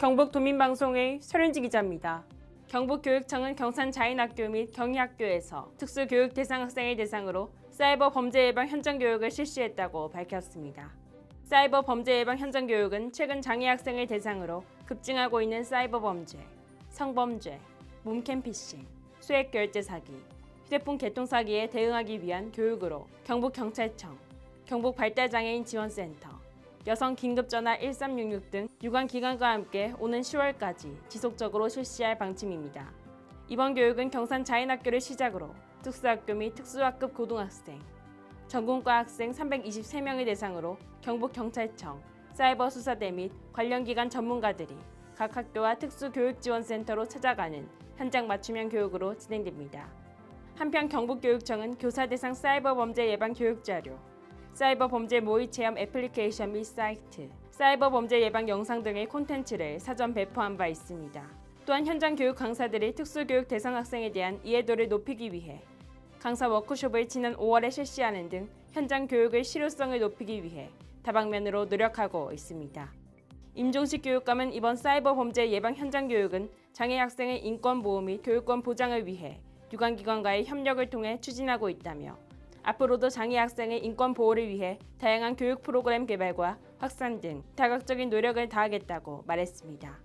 경북도민방송의 설윤지 기자입니다. 경북교육청은 경산 자인학교 및 경희학교에서 특수교육 대상 학생을 대상으로 사이버 범죄 예방 현장 교육을 실시했다고 밝혔습니다. 사이버 범죄 예방 현장 교육은 최근 장애 학생을 대상으로 급증하고 있는 사이버 범죄, 성범죄, 몸캠 피싱, 수액 결제 사기, 휴대폰 개통 사기에 대응하기 위한 교육으로 경북경찰청, 경북발달장애인 지원센터, 여성 긴급전화 1366 등 유관 기관과 함께 오는 10월까지 지속적으로 실시할 방침입니다. 이번 교육은 경산 자인학교를 시작으로 특수학교 및 특수학급 고등학생, 전공과 학생 323명을 대상으로 경북경찰청, 사이버수사대 및 관련 기관 전문가들이 각 학교와 특수교육지원센터로 찾아가는 현장 맞춤형 교육으로 진행됩니다. 한편 경북교육청은 교사 대상 사이버 범죄 예방 교육 자료, 사이버 범죄 모의 체험 애플리케이션 및 사이트, 사이버 범죄 예방 영상 등의 콘텐츠를 사전 배포한 바 있습니다. 또한 현장 교육 강사들이 특수교육 대상 학생에 대한 이해도를 높이기 위해 강사 워크숍을 지난 5월에 실시하는 등 현장 교육의 실효성을 높이기 위해 다방면으로 노력하고 있습니다. 임종식 교육감은 이번 사이버 범죄 예방 현장 교육은 장애 학생의 인권 보호 및 교육권 보장을 위해 유관기관과의 협력을 통해 추진하고 있다며 앞으로도 장애 학생의 인권 보호를 위해 다양한 교육 프로그램 개발과 확산 등 다각적인 노력을 다하겠다고 말했습니다.